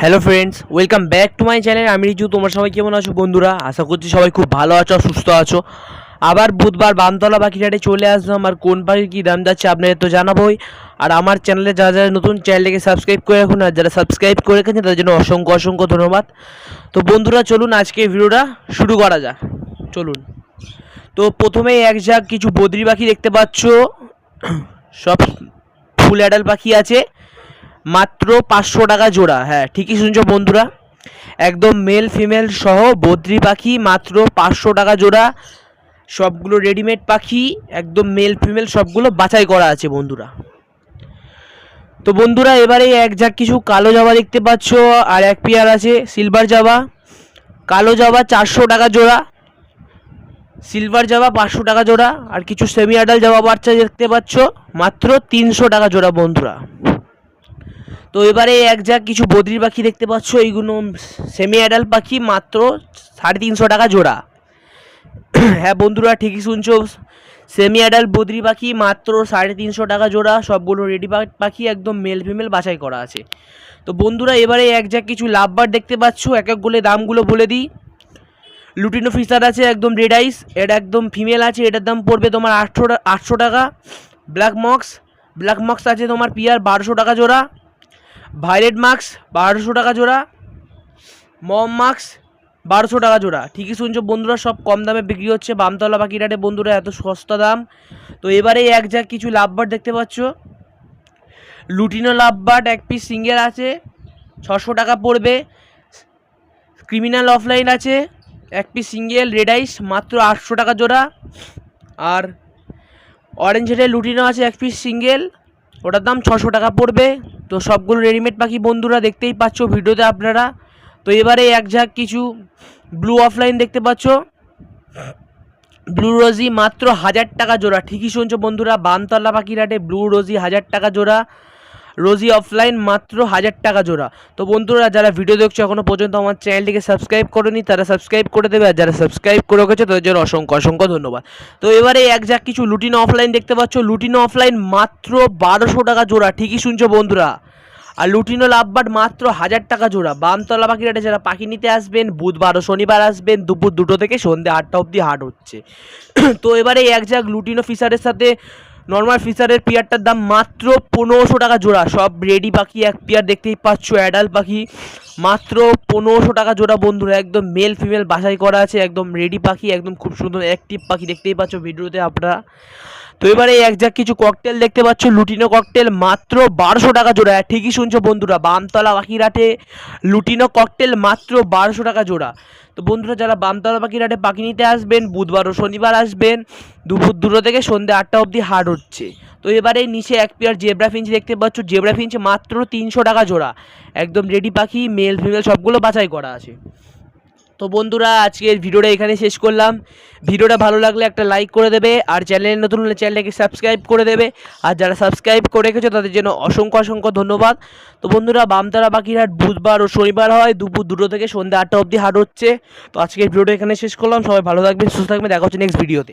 Hello friends welcome back to my channel আমি রিজু, তোমরা সবাই কেমন আছো বন্ধুরা? আশা করছি সবাই খুব ভালো আছো, সুস্থ আছো। আবার বুধবার বামতলা পাখিটাটে চলে আসলাম। আর কোন পাখির কী দাম যাচ্ছে আপনাদের তো জানাবোই। আর আমার চ্যানেলে যারা যারা নতুন চ্যানেলটাকে সাবস্ক্রাইব করে রাখুন। আর যারা সাবস্ক্রাইব করে রেখেছেন, তাদের জন্য অসংখ্য অসংখ্য ধন্যবাদ। তো বন্ধুরা, চলুন আজকে ভিডিওটা শুরু করা যাক। চলুন। তো প্রথমেই এক ঝাঁক কিছু বদ্রি পাখি দেখতে পাচ্ছ। সব ফুল অ্যাডাল পাখি আছে। মাত্র পাঁচশো টাকা জোড়া। হ্যাঁ ঠিকই শুনছো বন্ধুরা। একদম মেল ফিমেল সহ বদ্রি পাখি মাত্র পাঁচশো টাকা জোড়া। সবগুলো রেডিমেড পাখি, একদম মেল ফিমেল সবগুলো বাছাই করা আছে বন্ধুরা। তো বন্ধুরা, এবারে এক ঝাঁক কিছু কালো জাবা দেখতে পাচ্ছ, আর এক পেয়ার আছে সিলভার জাবা। কালো জাবা চারশো টাকা জোড়া। সিলভার জাবা পাঁচশো টাকা জোড়া। আর কিছু সেমি আডাল জাবা বাচ্চা দেখতে পাচ্ছ, মাত্র তিনশো টাকা জোড়া বন্ধুরা। তো এবারে এক ঝাঁক কিছু বদ্রি পাখি দেখতে পাচ্ছ, এইগুলো সেমি অ্যাডাল পাখি, মাত্র সাড়ে তিনশো টাকা জোড়া। হ্যাঁ বন্ধুরা, ঠিকই শুনছো সেমি অ্যাডাল বদ্রি পাখি, মাত্র সাড়ে তিনশো টাকা জোড়া, সবগুলো রেডি পাখি একদম মেল ফিমেল বাছাই করা আছে। তো বন্ধুরা, এবারে এক ঝাঁক কিছু লাভবার দেখতে পাচ্ছ, এক এক গোলে দামগুলো বলে দিই। লুটিনো ফিসার আছে, একদম রেড আইস এটা একদম ফিমেল আছে, এটার দাম পড়বে তোমার আটশো আটশো টাকা। ব্ল্যাক মক্স ব্ল্যাক মক্স আছে তোমার পিয়ার বারোশো টাকা জোড়া। ভাইলেট মাস্ক বারোশো টাকা জোড়া। মম মাস্ক বারোশো টাকা জোড়া। ঠিকই শুনছো বন্ধুরা, সব কম দামে বিক্রি হচ্ছে। বামতলা পাখিরাটে বন্ধুরা, এত সস্তা দাম। তো এবারে এক যা কিছু লাভবার্ড দেখতে পাচ্ছ। লুটিনো লাভবার্ড এক পিস সিঙ্গেল আছে। ছশো টাকা পড়বে। ক্রিমিনাল অফলাইন আছে। এক পিস সিঙ্গেল রেড আইস মাত্র আটশো টাকা জোড়া। আর অরেঞ্জ হেডের লুটিনো আছে, এক পিস সিঙ্গেল ওটার দাম ছশো টাকা পড়বে। তো সবগুলো রেডিমেড পাখি বন্ধুরা দেখতেই পাচ্ছ ভিডিওতে আপনারা। তো এবারে এক ঝাঁক কিছু ব্লু অফলাইন দেখতে পাচ্ছ। ব্লু রোজি মাত্র হাজার টাকা জোড়া। ঠিকই শুনছো বন্ধুরা বামতলা পাখিরাটে ব্লু রোজি হাজার টাকা জোড়া। রোজি অফলাইন মাত্র হাজার টাকা জোড়া। তো বন্ধুরা, যারা ভিডিও দেখছ এখনও পর্যন্ত আমার চ্যানেলটিকে সাবস্ক্রাইব করেনি, তারা সাবস্ক্রাইব করে দেবে। আর যারা সাবস্ক্রাইব করে রেখেছে, তাদের জন্য অসংখ্য অসংখ্য ধন্যবাদ। তো এবারে এক যাক কিছু লুটিনো অফলাইন দেখতে পাচ্ছ। লুটিনো অফলাইন মাত্র বারোশো টাকা জোড়া। ঠিকই শুনছো বন্ধুরা। আর লুটিনো লাভবাট মাত্র হাজার টাকা জোড়া। বামতলা পাখিরাটে যারা পাখি নিতে আসবেন, বুধবার ও শনিবার আসবেন, দুপুর দুটো থেকে সন্ধ্যে আটটা অবধি হাট হচ্ছে। তো এবারে এক যাক লুটিনো ফিশারের সাথে নর্মাল ফিচারের পেয়ারটার দাম মাত্র পনেরোশো টাকা জোড়া। সব রেডি পাখি, এক পেয়ার দেখতেই পাচ্ছ অ্যাডাল্ট পাখি। মাত্র পনেরোশো টাকা জোড়া বন্ধুরা একদম মেল ফিমেল বাছাই করা আছে একদম রেডি পাখি একদম খুব সুন্দর অ্যাক্টিভ পাখি দেখতেই পাচ্ছ ভিডিওতে আপনারা। তো এবারে এক যাক কিছু ককটেল দেখতে পাচ্ছ লুটিনো ককটেল মাত্র বারোশো টাকা জোড়া। হ্যাঁ, ঠিকই শুনছো বন্ধুরা বামতলা পাখিরাটে লুটিনো ককটেল মাত্র বারোশো টাকা জোড়া। তো বন্ধুরা যারা বামতলা পাখিরাটে পাখি নিতে আসবেন বুধবার ও শনিবার আসবেন দুপুর দুটো থেকে সন্ধ্যে আটটা অবধি হাট হচ্ছে। তো এবারে নিচে এক পেয়ার জেব্রা ফিঞ্চ দেখতে পাচ্ছ। জেব্রা ফিঞ্চ মাত্র তিনশো টাকা জোড়া। একদম রেডি পাখি মেল ফিমেল সবগুলো বাছাই করা আছে। তো বন্ধুরা, আজকের ভিডিওটা এখানে শেষ করলাম। ভিডিওটা ভালো লাগলে একটা লাইক করে দেবে, আর চ্যানেল নতুন হলে চ্যানেলটাকে সাবস্ক্রাইব করে দেবে। আর যারা সাবস্ক্রাইব করে রেখেছো, তাদের জন্য অসংখ্য অসংখ্য ধন্যবাদ। তো বন্ধুরা, বামতারা পাখিরহাট বুধবার ও শনিবার হয়। দুপুর দুটো থেকে সন্ধ্যা আটটা অবধি হাট হচ্ছে। তো আজকের ভিডিওটা এখানে শেষ করলাম। সবাই ভালো থাকবেন, সুস্থ থাকবেন। দেখা হচ্ছে নেক্সট ভিডিওতে